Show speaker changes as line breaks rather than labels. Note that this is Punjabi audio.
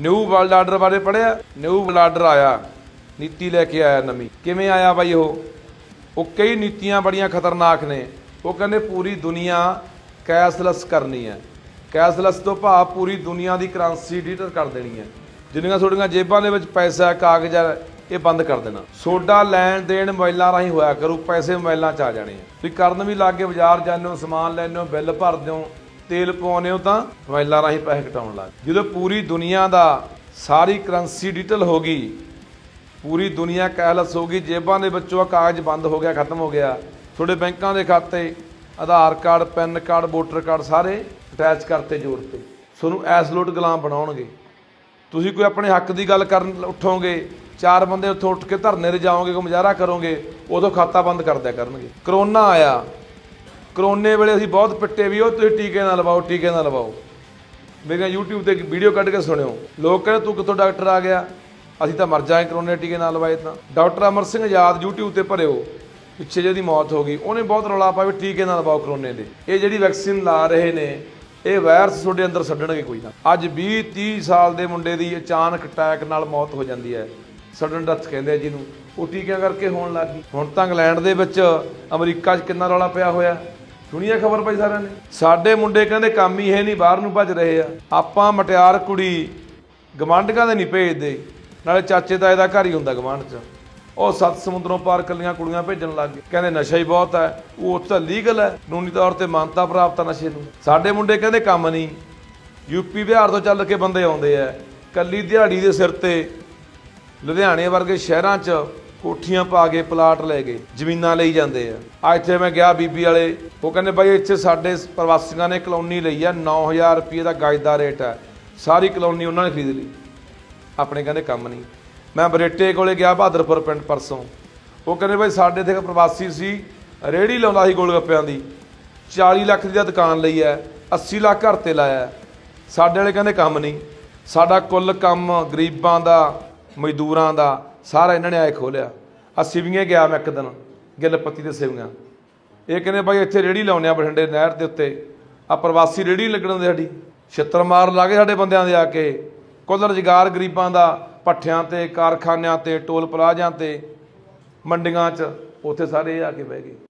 ਨਿਊ ਵਰਲਡ ਆਰਡਰ ਬਾਰੇ ਪੜਿਆ ਨਿਊ ਵਰਲਡ ਆਰਡਰ ਆਇਆ। ਨੀਤੀ ਲੈ ਕੇ ਆਇਆ ਨਵੀਂ। ਕਿਵੇਂ ਆਇਆ ਬਾਈ ਉਹ? ਉਹ ਕਈ ਨੀਤੀਆਂ ਬੜੀਆਂ ਖਤਰਨਾਕ ਨੇ। ਉਹ ਕਹਿੰਦੇ ਪੂਰੀ ਦੁਨੀਆ ਕੈਸ਼ਲੈਸ ਕਰਨੀ ਹੈ। ਕੈਸ਼ਲੈਸ ਤੋਂ ਭਾਵ ਪੂਰੀ ਦੁਨੀਆ ਦੀ ਕਰੰਸੀ ਡਿਜੀਟਲ ਕਰ ਦੇਣੀ ਹੈ। ਜਿੰਨੀਆਂ ਤੁਹਾਡੀਆਂ ਜੇਬਾਂ ਦੇ ਵਿੱਚ ਪੈਸਾ ਕਾਗਜ਼ ਹੈ, ਇਹ ਬੰਦ ਕਰ ਦੇਣਾ। ਸੋਡਾ ਲੈਣ ਦੇਣ ਮੋਬਾਈਲਾਂ ਰਾਹੀਂ ਹੋਇਆ ਕਰੂ, ਪੈਸੇ ਮੋਬਾਈਲਾਂ 'ਚ ਆ ਜਾਣੇ ਤੁਸੀਂ ਕਰਨ ਵੀ ਲੱਗ ਬਾਜ਼ਾਰ ਜਾਂਦੇ ਹੋ, ਸਮਾਨ ਲੈਂਦੇ ਹੋ, ਬਿੱਲ ਭਰਦੇ ਹੋ ਤੇਲ ਪਵਾਉਂਦੇ ਹੋ ਤਾਂ ਮੋਬਾਈਲਾਂ ਰਾਹੀਂ ਪੈਸੇ ਕਟਾਉਣ ਲੱਗ ਜਦੋਂ ਪੂਰੀ ਦੁਨੀਆ ਦਾ ਸਾਰੀ ਕਰੰਸੀ ਡਿਜੀਟਲ ਹੋ ਗਈ, ਪੂਰੀ ਦੁਨੀਆ ਕੈਸ਼ਲੈਸ ਹੋ ਗਈ, ਜੇਬਾਂ ਦੇ ਵਿੱਚੋਂ ਕਾਗਜ਼ ਬੰਦ ਹੋ ਗਿਆ, ਖਤਮ ਹੋ ਗਿਆ। ਤੁਹਾਡੇ ਬੈਂਕਾਂ ਦੇ ਖਾਤੇ, Aadhaar card, PAN card, voter card ਸਾਰੇ ਅਟੈਚ ਕਰਤੇ, ਜੋੜ ਤੇ। ਤੁਹਾਨੂੰ ਐਸਲੋਟ ਗੁਲਾਮ ਬਣਾਉਣਗੇ। ਤੁਸੀਂ ਕੋਈ ਆਪਣੇ ਹੱਕ ਦੀ ਗੱਲ ਕਰਨ ਉੱਠੋਗੇ, ਚਾਰ ਬੰਦੇ ਉੱਥੋਂ ਉੱਠ ਕੇ ਧਰਨੇ ਤੇ ਜਾਓਗੇ ਕੋਈ ਮੁਜ਼ਾਹਰਾ ਕਰੋਗੇ, ਉਦੋਂ ਖਾਤਾ ਬੰਦ ਕਰ ਦਿਆ ਕਰਨਗੇ। ਕਰੋਨਾ ਆਇਆ। ਕਰੋਨੇ ਵੇਲੇ ਅਸੀਂ ਬਹੁਤ ਪਿੱਟੇ ਵੀ, ਉਹ ਤੁਸੀਂ ਟੀਕੇ ਨਾ ਲਵਾਓ, ਟੀਕੇ ਨਾ ਲਵਾਓ। ਮੇਰੀਆਂ YouTube ਤੇ ਵੀਡੀਓ ਕੱਢ ਕੇ ਸੁਣਿਓ। ਲੋਕ ਕਹਿੰਦੇ, ਤੂੰ ਕਿੱਥੋਂ ਡਾਕਟਰ ਆ ਗਿਆ? ਅਸੀਂ ਤਾਂ ਮਰ ਜਾਏ, ਕਰੋਨੇ ਟੀਕੇ ਨਾ ਲਵਾਏ ਤਾਂ। ਡਾਕਟਰ ਅਮਰ ਸਿੰਘ ਆਜ਼ਾਦ YouTube ਤੇ ਭਰਿਓ। ਪਿੱਛੇ ਜਿਹਦੀ ਮੌਤ ਹੋ ਗਈ। ਉਹਨੇ ਬਹੁਤ ਰੌਲਾ ਪਾਇਆ ਵੀ ਟੀਕੇ ਨਾ ਲਵਾਓ ਕਰੋਨੇ ਦੇ। ਇਹ ਜਿਹੜੀ ਵੈਕਸੀਨ ਲਾ ਰਹੇ ਨੇ, ਇਹ ਵਾਇਰਸ ਤੁਹਾਡੇ ਅੰਦਰ ਛੱਡਣਗੇ ਕੋਈ ਨਾ। ਅੱਜ 20 30 ਸਾਲ ਦੇ ਮੁੰਡੇ ਦੀ ਅਚਾਨਕ ਅਟੈਕ ਨਾਲ ਮੌਤ ਹੋ ਜਾਂਦੀ ਹੈ। ਸਡਨ ਡੈਥ ਕਹਿੰਦੇ ਆ ਜਿਹਨੂੰ। ਉਹ ਟੀਕਿਆਂ ਕਰਕੇ ਹੋਣ ਲੱਗ ਗਈ। ਹੁਣ ਤਾਂ ਇੰਗਲੈਂਡ ਦੇ ਵਿੱਚ ਅਮਰੀਕਾ 'ਚ ਕਿੰਨਾ ਰੌਲਾ ਪਿਆ ਹੋਇਆ। ਸੁਣੀਏ ਖਬਰ ਭਾਈ ਸਾਰਿਆਂ ਨੇ? ਸਾਡੇ ਮੁੰਡੇ ਕਹਿੰਦੇ ਕੰਮ ਹੀ ਹੈ ਨਹੀਂ, ਬਾਹਰ ਨੂੰ ਭੱਜ ਰਹੇ ਆ। ਆਪਾਂ ਮਟਿਆਰ ਕੁੜੀ ਗਵਾਂਢੀਆਂ ਦੇ ਨਹੀਂ ਭੇਜਦੇ। ਨਾਲੇ ਚਾਚੇ ਦਾ ਇਹਦਾ ਘਰ ਹੀ ਹੁੰਦਾ ਗਵਾਂਢ 'ਚ। ਉਹ ਸੱਤ ਸਮੁੰਦਰੋਂ ਪਾਰ ਕੱਲੀਆਂ ਕੁੜੀਆਂ ਭੇਜਣ ਲੱਗ ਗਏ। ਕਹਿੰਦੇ ਨਸ਼ਾ ਹੀ ਬਹੁਤ ਹੈ ਉਹ ਉੱਥੇ ਤਾਂ ਲੀਗਲ ਹੈ ਕਾਨੂੰਨੀ ਤੌਰ ਤੇ ਮਾਨਤਾ ਪ੍ਰਾਪਤ ਹੈ ਨਸ਼ੇ ਨੂੰ। ਸਾਡੇ ਮੁੰਡੇ ਕਹਿੰਦੇ ਕੰਮ ਨਹੀਂ। ਯੂਪੀ ਬਿਹਾਰ ਤੋਂ ਚੱਲ ਕੇ ਬੰਦੇ ਆਉਂਦੇ ਆ। ਕੱਲੀ ਦਿਹਾੜੀ ਦੇ ਸਿਰ ਤੇ ਲੁਧਿਆਣੇ ਵਰਗੇ ਸ਼ਹਿਰਾਂ 'ਚ ਕੋਠੀਆਂ ਪਾ ਕੇ ਪਲਾਟ ਲੈ ਗਏ, ਜ਼ਮੀਨਾਂ ਲਈ ਜਾਂਦੇ ਆ। ਆ ਇੱਥੇ ਮੈਂ ਗਿਆ ਬੀਬੀ ਵਾਲੇ, ਉਹ ਕਹਿੰਦੇ ਬਾਈ ਇੱਥੇ ਸਾਡੇ ਪ੍ਰਵਾਸੀਆਂ ਨੇ ਕਲੋਨੀ ਲਈ ਆ 9000 ਰੁਪਏ ਦਾ ਗਜ ਦਾ ਰੇਟ ਹੈ ਸਾਰੀ ਕਲੋਨੀ ਉਹਨਾਂ ਨੇ ਖਰੀਦ ਲਈ। ਆਪਣੇ ਕਹਿੰਦੇ ਕੰਮ ਨਹੀਂ। ਮੈਂ ਬਰੇਟੇ ਕੋਲੇ ਗਿਆ ਬਹਾਦਰਪੁਰ ਪਿੰਡ ਪਰਸੋਂ। ਉਹ ਕਹਿੰਦੇ ਬਾਈ ਸਾਡੇ ਇੱਥੇ ਇੱਕ ਪ੍ਰਵਾਸੀ ਸੀ, ਰੇੜੀ ਲਾਉਂਦਾ ਸੀ ਗੋਲਗੱਪਿਆਂ ਦੀ। 40 ਲੱਖ ਦੀ ਤਾਂ ਦੁਕਾਨ ਲਈ ਹੈ 80 ਲੱਖ ਘਰ ਤੇ ਲਾਇਆ। ਸਾਡੇ ਵਾਲੇ ਕਹਿੰਦੇ ਕੰਮ ਨਹੀਂ। ਸਾਡਾ ਕੁੱਲ ਕੰਮ ਗਰੀਬਾਂ ਦਾ, ਮਜ਼ਦੂਰਾਂ ਦਾ ਸਾਰਾ ਇਹਨਾਂ ਨੇ ਆਏ ਖੋਲਿਆ। ਆ ਸਿਵੀਆਂ ਗਿਆ ਮੈਂ ਇੱਕ ਦਿਨ ਗਿੱਲਪੱਤੀ ਦੇ ਸਿਵੀਆਂ। ਇਹ ਕਹਿੰਦੇ ਭਾਈ ਇੱਥੇ ਰੇੜੀ ਲਾਉਣੇ ਆ ਬਠਿੰਡੇ ਨਹਿਰ ਦੇ ਉੱਤੇ। ਆ ਪ੍ਰਵਾਸੀ ਰੇੜੀ ਲੱਗਣ ਦੇ ਸਾਡੀ। ਛਿੱਤਰ ਮਾਰ ਲਾਗੇ ਸਾਡੇ ਬੰਦਿਆਂ ਦੇ ਆ ਕੇ। ਕੁੱਲ ਰੁਜ਼ਗਾਰ ਗਰੀਬਾਂ ਦਾ ਪੱਠਿਆਂ ਤੇ, ਕਾਰਖਾਨਿਆਂ ਤੇ, ਟੋਲ ਪਲਾਜ਼ਿਆਂ ਤੇ, ਮੰਡੀਆਂ 'ਚ। ਉੱਥੇ ਸਾਰੇ ਆ ਕੇ ਬਹਿ ਗਏ।